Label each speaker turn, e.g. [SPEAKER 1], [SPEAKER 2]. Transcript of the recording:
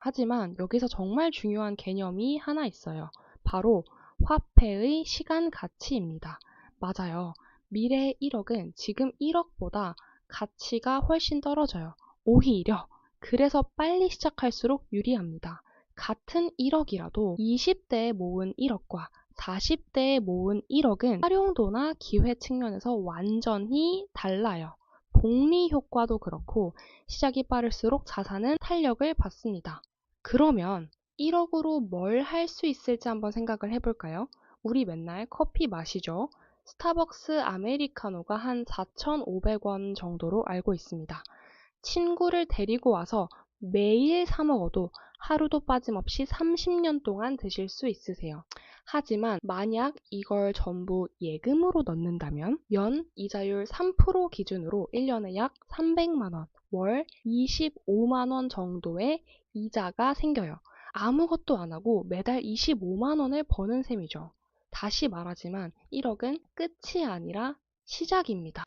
[SPEAKER 1] 하지만 여기서 정말 중요한 개념이 하나 있어요. 바로 화폐의 시간 가치입니다. 맞아요. 미래의 1억은 지금 1억보다 가치가 훨씬 떨어져요. 오히려 그래서 빨리 시작할수록 유리합니다. 같은 1억이라도 20대에 모은 1억과 40대에 모은 1억은 활용도나 기회 측면에서 완전히 달라요. 복리 효과도 그렇고 시작이 빠를수록 자산은 탄력을 받습니다. 그러면 1억으로 뭘 할 수 있을지 한번 생각을 해볼까요? 우리 맨날 커피 마시죠? 스타벅스 아메리카노가 한 4,500원 정도로 알고 있습니다. 친구를 데리고 와서 매일 사 먹어도 하루도 빠짐없이 30년 동안 드실 수 있으세요. 하지만 만약 이걸 전부 예금으로 넣는다면 연 이자율 3% 기준으로 1년에 약 300만원, 월 25만원 정도의 이자가 생겨요. 아무것도 안 하고 매달 25만원을 버는 셈이죠. 다시 말하지만 1억은 끝이 아니라 시작입니다.